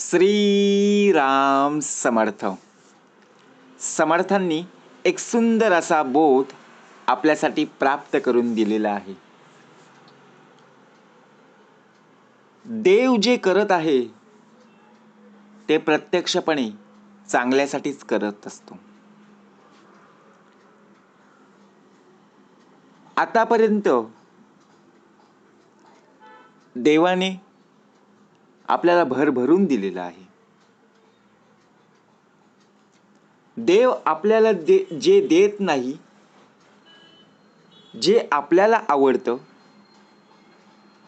श्रीराम समर्थ. समर्थांनी एक सुंदर असा बोध आपल्यासाठी प्राप्त करून दिलेला आहे. देव जे करत आहे ते प्रत्यक्षपणे चांगल्यासाठीच करत असतो. आतापर्यंत देवाने आपल्याला भरभरून दिलेला आहे. देव आपल्याला दे जे देत नाही जे आपल्याला आवडतं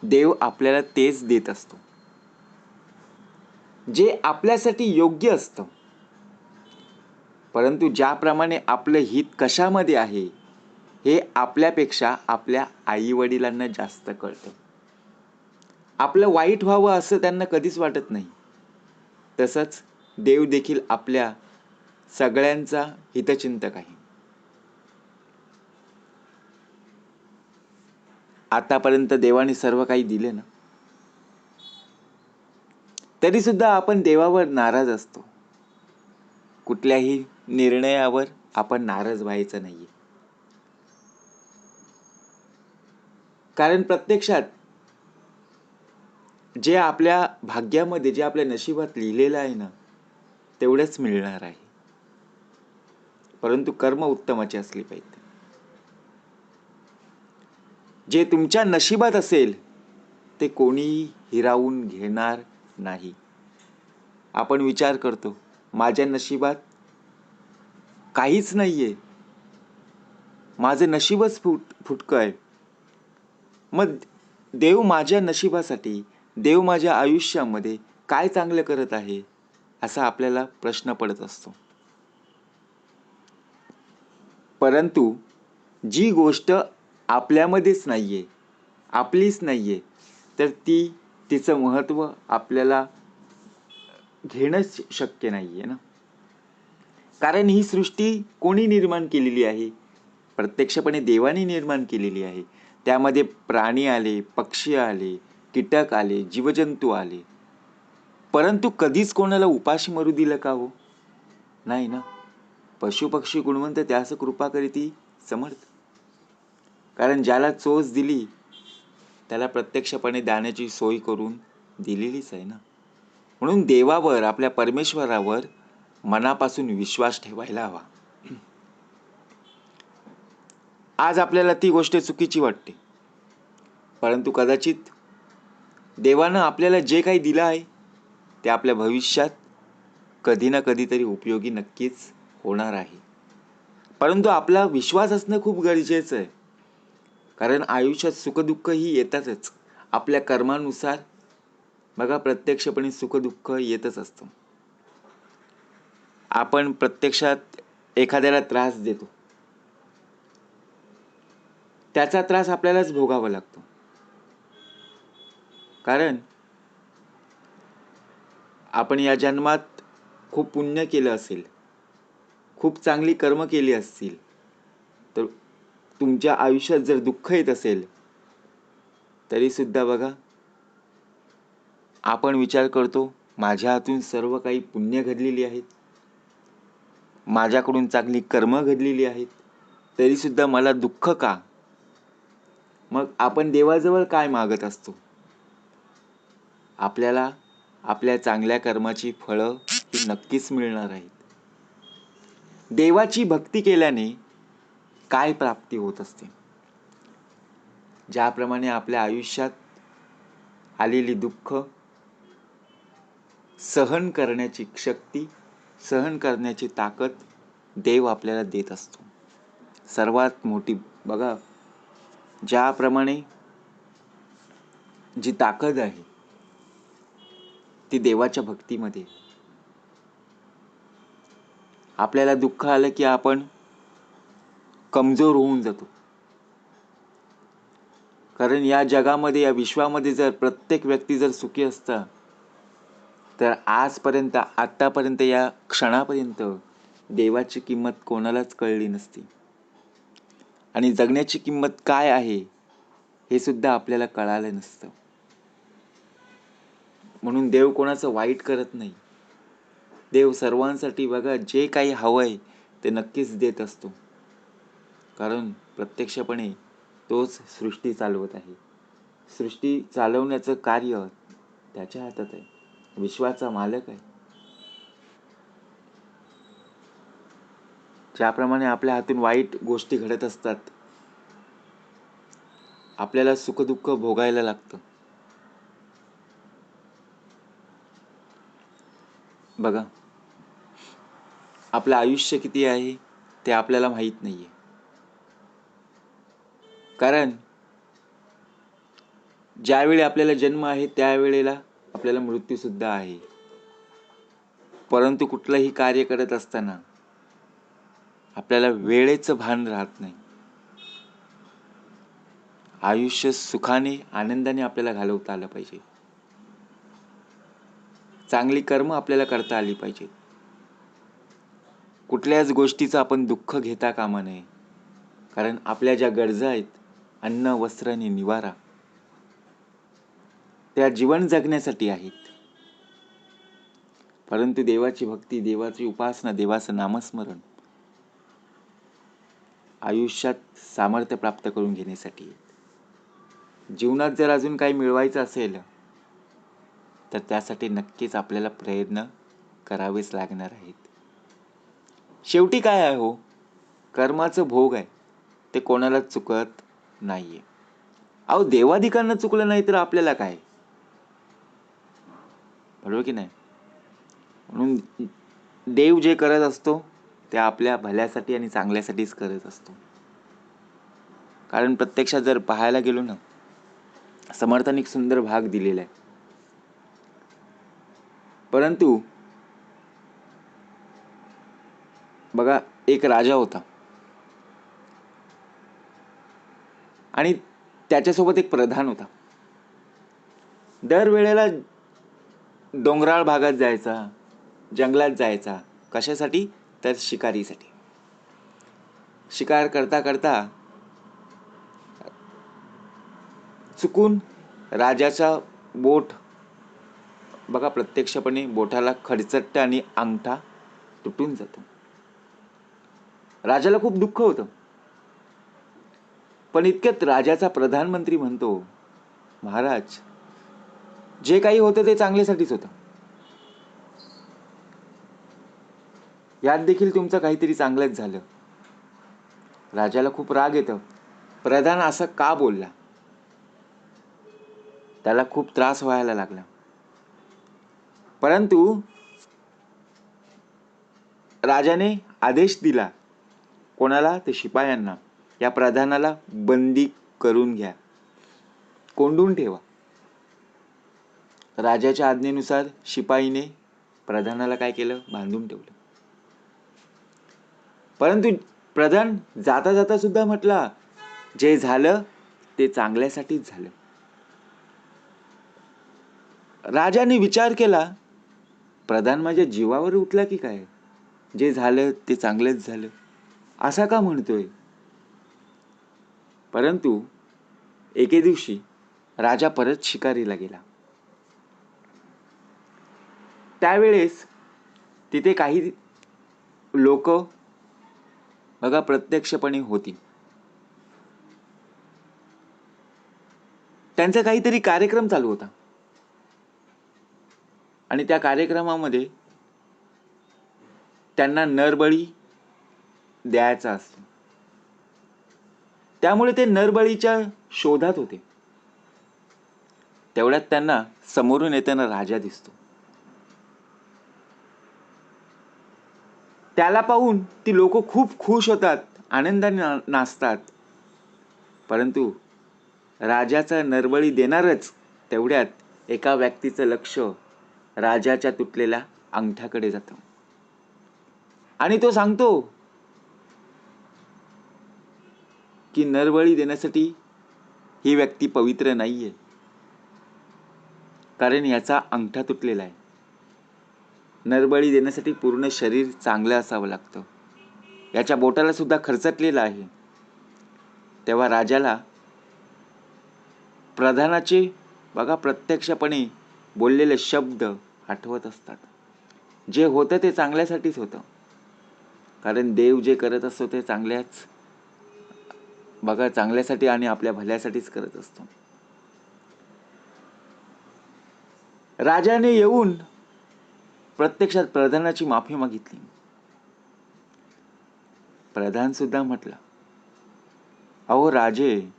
देव आपल्याला तेच देत असतो. जे आपल्यासाठी योग्य असतं परंतु ज्याप्रमाणे आपलं हित कशामध्ये आहे हे आपल्यापेक्षा आपल्या आई वडिलांना जास्त कळतं. आपलं वाईट व्हावं असं त्यांना कधीच वाटत नाही. तसंच देव देखील आपल्या सगळ्यांचा हितचिंतक आहे. आतापर्यंत देवाने सर्व काही दिले ना? तरी सुद्धा आपण देवावर नाराज असतो. कुठल्याही निर्णयावर आपण नाराज व्हायचं नाहीये. कारण प्रत्यक्षात जे आपल्या भाग्यामध्ये जे आपल्या नशिबात लिहिलेलं आहे ना तेवढंच मिळणार आहे. परंतु कर्म उत्तमाचे असले पाहिजे. जे तुमच्या नशिबात असेल ते कोणीही हिरावून घेणार नाही. आपण विचार करतो माझ्या नशिबात काहीच नाहीये. माझं नशीबच फुट फुटकं आहे. मग देव माझ्या नशिबासाठी देव माझ्या आयुष्यामध्ये काय चांगलं करत आहे असा आपल्याला प्रश्न पडत असतो. परंतु जी गोष्ट आपल्यामध्येच नाही आहे आपलीच नाही आहे तर ती तिचं महत्त्व आपल्याला घेणंच शक्य नाही आहे ना. कारण ही सृष्टी कोणी निर्माण केलेली आहे? प्रत्यक्षपणे देवाने निर्माण केलेली आहे. त्यामध्ये प्राणी आले पक्षी आले कीटक आले जीवजंतू आले. परंतु कधीच कोणाला उपाशी मरू दिलं का हो? नाही ना? पशुपक्षी गुणवंत त्यास कृपा करीती समर्थ. कारण ज्याला चोच दिली त्याला प्रत्यक्षपणे दाण्याची सोय करून दिलेलीच आहे ना? म्हणून देवावर आपल्या परमेश्वरावर मनापासून विश्वास ठेवायला हवा. आज आपल्याला ती गोष्ट चुकीची वाटते. परंतु कदाचित देवानं आपल्याला जे काही दिलं आहे ते आपल्या भविष्यात कधी ना कधीतरी उपयोगी नक्कीच होणार आहे. परंतु आपला विश्वास असणं खूप गरजेचं आहे. कारण आयुष्यात सुखदुःख ही येतातच. आपल्या कर्मानुसार बघा प्रत्यक्षपणे सुखदुःख येतच असतं. आपण प्रत्यक्षात एखाद्याला त्रास देतो. त्याचा त्रास आपल्यालाच भोगावा लागतो. कारण आपण या जन्मात खूप पुण्य केलं असेल खूप चांगली कर्म केली असतील तर तुमच्या आयुष्यात जर दुःख येत असेल तरीसुद्धा बघा आपण विचार करतो माझ्या हातून सर्व काही पुण्य घडलेली आहेत. माझ्याकडून चांगली कर्म घडलेली आहेत. तरीसुद्धा मला दुःख का? मग आपण देवाजवळ काय मागत असतो? आपल्याला आपल्या चांगल्या कर्माची फळं ही नक्कीच मिळणार आहेत. देवाची भक्ती केल्याने काय प्राप्ती होत असते? ज्याप्रमाणे आपल्या आयुष्यात आलेली दुःख सहन करण्याची शक्ती सहन करण्याची ताकद देव आपल्याला देत असतो. सर्वात मोठी बघा ज्याप्रमाणे जी ताकद आहे ती देवाच्या भक्तीमध्ये. आपल्याला दुःख आलं की आपण कमजोर होऊन जातो. कारण या जगामध्ये या विश्वामध्ये जर प्रत्येक व्यक्ती जर सुखी असता तर आजपर्यंत आत्तापर्यंत या क्षणापर्यंत देवाची किंमत कोणालाच कळली नसती. आणि जगण्याची किंमत काय आहे हे सुद्धा आपल्याला कळालं नसतं. म्हणून देव कोणाचं वाईट करत नाही. देव सर्वांसाठी बघा जे काही हवंय ते नक्कीच देत असतो. कारण प्रत्यक्षपणे तोच सृष्टी चालवत आहे. सृष्टी चालवण्याचं कार्य त्याच्या हातात आहे. विश्वाचा मालक आहे. ज्याप्रमाणे आपल्या हातून वाईट गोष्टी घडत असतात आपल्याला सुखदुःख भोगायला लागतं. बघा. आपलं आयुष्य किती आहे ते आपल्याला माहीत नाहीये. कारण ज्यावेळी आपल्याला जन्म आहे त्यावेळेला आपल्याला मृत्यू सुद्धा आहे. परंतु कुठलंही कार्य करत असताना आपल्याला वेळेचं भान राहत नाही. आयुष्य सुखाने आनंदाने आपल्याला घालवता आलं पाहिजे. चांगली कर्म आपल्याला करता आली पाहिजेत कुठल्याच गोष्टीचं आपण दुःख घेता कामा नये. कारण आपल्या ज्या गरजा आहेत अन्न वस्त्र आणि निवारा त्या जीवन जगण्यासाठी आहेत. परंतु देवाची भक्ती देवाची उपासना देवाचं नामस्मरण आयुष्यात सामर्थ्य प्राप्त करून घेण्यासाठी जीवनात जर अजून काही मिळवायचं असेल तर त्यासाठी नक्कीच आपल्याला प्रयत्न करावेच लागणार आहेत. शेवटी काय आहे हो? कर्माचं भोग आहे. ते कोणालाच चुकत नाहीये. अहो देवाधिकांना चुकलं नाही तर आपल्याला काय? बरोबर की नाही? म्हणून देव जे करत असतो ते आपल्या भल्यासाठी आणि चांगल्यासाठीच करत असतो. कारण प्रत्यक्षात जर पाहायला गेलो ना समर्थाने एक सुंदर भाग दिलेला आहे. परंतु बघा एक राजा होता. आणि त्याच्यासोबत एक प्रधान होता. दरवेळेला डोंगराळ भागात जायचा जंगलात जायचा कशासाठी? तर शिकारीसाठी. शिकार करता करता चुकून राजाचा बोट बघा प्रत्यक्षपणे बोटाला खडचट्ट आणि अंगठा तुटून जातो. राजाला खूप दुःख होतं. पण इतक्यात राजाचा प्रधानमंत्री म्हणतो महाराज जे काही होतं ते चांगल्यासाठीच होतं. यात देखील तुमचं काहीतरी चांगलंच झालं. राजाला खूप राग येतं. प्रधान असं का बोलला? त्याला खूप त्रास व्हायला लागला. परंतु राजाने आदेश दिला. कोणाला? ते शिपायांना. या प्रधानाला बंदी करून घ्या. कोंडून ठेवा. राजाच्या आज्ञेनुसार शिपाईने प्रधानाला काय केलं? बांधून ठेवलं. परंतु प्रधान जाता जाता सुद्धा म्हटला जे झालं ते चांगल्यासाठीच झालं. राजाने विचार केला प्रधान माझ्या जीवावर उठला की काय? जे झालं ते चांगलंच झालं. असा का म्हणतोय? परंतु एके दिवशी राजा परत शिकारीला गेला. त्यावेळेस तिथे काही लोक बघा प्रत्यक्षपणे होती. त्यांचा काहीतरी कार्यक्रम चालू होता. आणि त्या कार्यक्रमामध्ये त्यांना नरबळी द्यायचा असतो. त्यामुळे ते नरबळीच्या शोधात होते. तेवढ्यात त्यांना समोरून येताना राजा दिसतो. त्याला पाहून ती लोक खूप खुश होतात आनंदाने ना- नाचतात. परंतु राजाचा नरबळी देणारच तेवढ्यात एका व्यक्तीचं लक्ष राजाच्या तुटलेल्या अंगठ्याकडे जातं. आणि तो सांगतो की नरबळी देण्यासाठी ही व्यक्ती पवित्र नाहीये. कारण याचा अंगठा तुटलेला आहे. नरबळी देण्यासाठी पूर्ण शरीर चांगलं असावं लागतं. याच्या बोटाला सुद्धा खर्चटलेला आहे. तेव्हा राजाला प्रधानाचे बघा प्रत्यक्षपणे बोललेले शब्द आठवत असतात. जे होतं ते चांगल्यासाठीच होतं. कारण देव जे करत असतो ते चांगल्याच बघा चांगल्यासाठी आणि आपल्या भल्यासाठीच करत असतो. राजाने येऊन प्रत्यक्षात प्रधानाची माफी मागितली. प्रधान सुद्धा म्हटला अहो राजे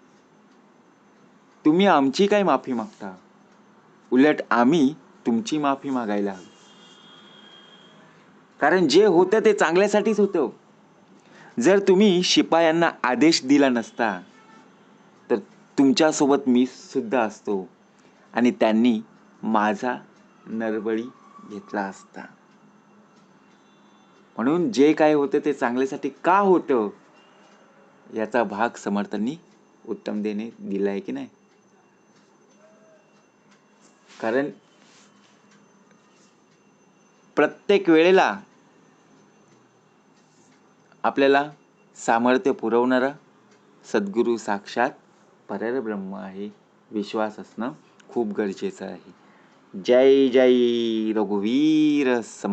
तुम्ही आमची काय माफी मागता? उलट आम्ही तुमची माफी मागायला हवी. कारण जे होतं ते चांगल्यासाठीच होतं. जर तुम्ही शिपायांना आदेश दिला नसता तर तुमच्यासोबत मी सुद्धा असतो आणि त्यांनी माझा नरबळी घेतला असता. म्हणून जे काय होतं ते चांगल्यासाठी का होतं याचा भाग समर्थांनी उत्तम देणे दिलाय की नाही? कारण प्रत्येक वेळेला आपल्याला सामर्थ्य पुरवणारा सद्गुरू साक्षात परब्रह्म आहे. विश्वास असणं खूप गरजेचं आहे. जय जय रघुवीर सम